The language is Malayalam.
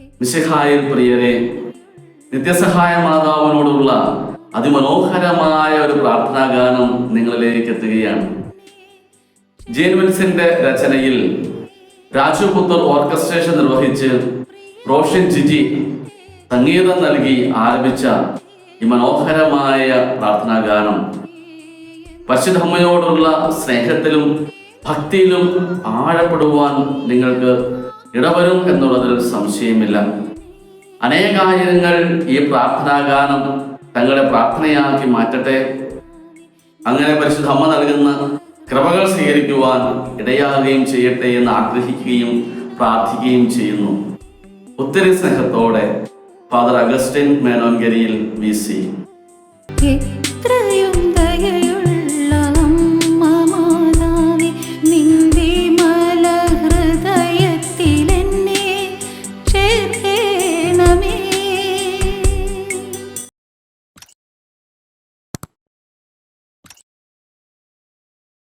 മിശിഹായിൽ പ്രിയരെ നിത്യസഹായ മാതാവിനോടുള്ള അതിമനോഹരമായ ഒരു പ്രാർത്ഥനാ ഗാനം നിങ്ങളിലേക്ക് എത്തുകയാണ്. ജേൻവിൻസിന്റെ രചനയിൽ രാജപുത്തർ ഓർക്കസ്ട്രേഷൻ നിർവഹിച്ച് റോഷൻ ജിജി സംഗീതം നൽകി ആരംഭിച്ച ഈ മനോഹരമായ പ്രാർത്ഥനാ ഗാനം പശുധമ്മയോടുള്ള സ്നേഹത്തിലും ഭക്തിയിലും ആഴപ്പെടുവാൻ നിങ്ങൾക്ക് ഇടവരും എന്നുള്ളതിൽ സംശയമില്ല. അനേകായിരങ്ങൾ ഈ പ്രാർത്ഥനാഗാനം തങ്ങളെ പ്രാർത്ഥനയാക്കി മാറ്റട്ടെ. അങ്ങനെ പരിശുദ്ധമ്മ നൽകുന്ന കൃപകൾ സ്വീകരിക്കുവാൻ ഇടയാകുകയും ചെയ്യട്ടെ എന്ന് ആഗ്രഹിക്കുകയും പ്രാർത്ഥിക്കുകയും ചെയ്യുന്നു. ഒത്തിരി സ്നേഹത്തോടെ father Augustine Menonkariyil V C. എത്രയും Sim.